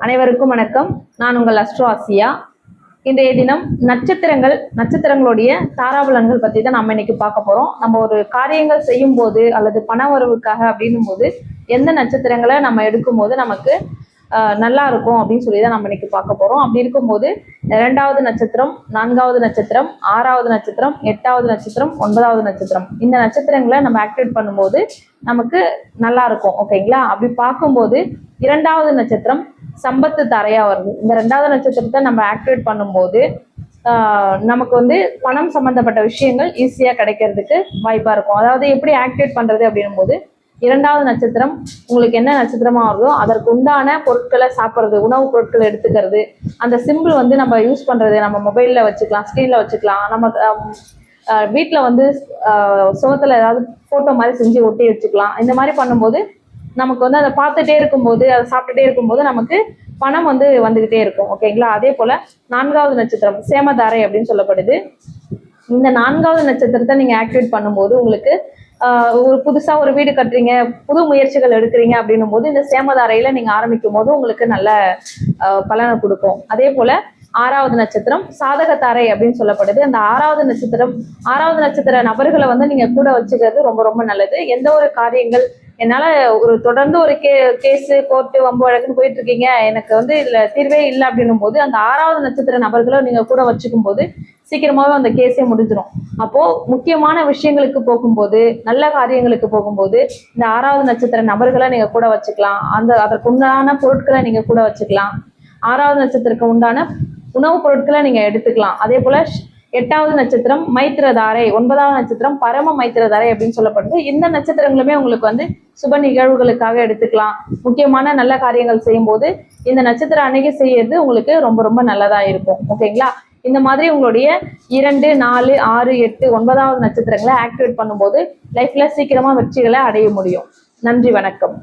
அனைவருக்கும் வணக்கம். நான் உங்கள் அஸ்ட்ரோ ஆசியா. இன்றைய தினம் நட்சத்திரங்கள் நட்சத்திரங்களுடைய தாராபலன்கள் பற்றி தான் நம்ம இன்னைக்கு பார்க்க போகிறோம் நம்ம ஒரு காரியங்கள் செய்யும் போது அல்லது பண வரவுக்காக அப்படின்னும் போது எந்த நட்சத்திரங்களை நம்ம எடுக்கும்போது நமக்கு நல்லா இருக்கும் அப்படின்னு சொல்லி தான் நம்ம இன்னைக்கு பார்க்க போகிறோம் அப்படி இருக்கும்போது இரண்டாவது நட்சத்திரம் நான்காவது நட்சத்திரம் ஆறாவது நட்சத்திரம் எட்டாவது நட்சத்திரம் ஒன்பதாவது நட்சத்திரம். இந்த நட்சத்திரங்களை நம்ம ஆக்டிவேட் பண்ணும்போது நமக்கு நல்லா இருக்கும். ஓகேங்களா? அப்படி பார்க்கும்போது இரண்டாவது நட்சத்திரம் சம்பத்து தரையா வருது. இந்த ரெண்டாவது நட்சத்திரத்தை நம்ம ஆக்டிவேட் பண்ணும்போது நமக்கு வந்து பணம் சம்பந்தப்பட்ட விஷயங்கள் ஈஸியாக கிடைக்கிறதுக்கு வாய்ப்பாக இருக்கும். அதாவது எப்படி ஆக்டிவேட் பண்ணுறது அப்படின்னும் போது இரண்டாவது நட்சத்திரம் உங்களுக்கு என்ன நட்சத்திரமா வருதோ அதற்கு உண்டான பொருட்களை சாப்பிட்றது உணவுப் பொருட்களை எடுத்துக்கிறது. அந்த சிம்பிள் வந்து நம்ம யூஸ் பண்றது நம்ம மொபைல்ல வச்சுக்கலாம் ஸ்க்ரீனில் வச்சுக்கலாம். நம்ம வீட்டில் வந்து ஆஹ், ஏதாவது ஃபோட்டோ மாதிரி செஞ்சு ஒட்டி வச்சுக்கலாம். இந்த மாதிரி பண்ணும்போது நமக்கு வந்து அதை பார்த்துட்டே இருக்கும்போது அதை சாப்பிட்டுட்டே இருக்கும்போது நமக்கு பணம் வந்து வந்துகிட்டே இருக்கும். ஓகேங்களா அதே போல நான்காவது நட்சத்திரம் சேமதாரை அப்படின்னு சொல்லப்படுது. இந்த நான்காவது நட்சத்திரத்தை நீங்க ஆக்டிவேட் பண்ணும்போது உங்களுக்கு ஒரு புதுசா ஒரு வீடு கட்டுறீங்க புது முயற்சிகள் எடுக்கிறீங்க அப்படின்னும் போது இந்த சேமதாரையில நீங்க ஆரம்பிக்கும் போது உங்களுக்கு நல்ல பலனை கொடுக்கும். அதே போல ஆறாவது நட்சத்திரம் சாதகத்தாரை அப்படின்னு சொல்லப்படுது. அந்த ஆறாவது நட்சத்திரம் ஆறாவது நட்சத்திர நபர்களை வந்து நீங்க கூட வச்சுக்கிறது ரொம்ப ரொம்ப நல்லது. எந்த ஒரு காரியங்கள் என்னால ஒரு தொடர்ந்து ஒரு கே கேஸு கோர்ட்டு வம்பு வழக்குன்னு போயிட்டு இருக்கீங்க எனக்கு வந்து இதுல தீர்வே இல்லை அப்படின்னும் போது அந்த ஆறாவது நட்சத்திர நபர்களை நீங்க கூட வச்சுக்கும் போது சீக்கிரமாவே அந்த கேஸே முடிஞ்சிடும் அப்போ முக்கியமான விஷயங்களுக்கு போகும்போது நல்ல காரியங்களுக்கு போகும்போது இந்த ஆறாவது நட்சத்திர நபர்களை நீங்க கூட வச்சுக்கலாம். அந்த அதற்கு உண்டான பொருட்களை நீங்க கூட வச்சுக்கலாம். ஆறாவது நட்சத்திரத்துக்கு உண்டான உணவுப் பொருட்களை நீங்க எடுத்துக்கலாம். அதே போல எட்டாவது நட்சத்திரம் மைத்திரதாரை ஒன்பதாவது நட்சத்திரம் பரம மைத்திரதாரை அப்படின்னு சொல்லப்படுது. இந்த நட்சத்திரங்களுமே உங்களுக்கு வந்து சுப நிகழ்வுகளுக்காக எடுத்துக்கலாம். முக்கியமான நல்ல காரியங்கள் செய்யும் போது இந்த நட்சத்திர அணுகி செய்யறது உங்களுக்கு ரொம்ப ரொம்ப நல்லதா இருக்கும். ஓகேங்களா? இந்த மாதிரி உங்களுடைய இரண்டு நாலு ஆறு எட்டு ஒன்பதாவது நட்சத்திரங்களை ஆக்டிவேட் பண்ணும்போது லைஃப்ல சீக்கிரமா வெற்றிகளை அடைய முடியும். நன்றி வணக்கம்.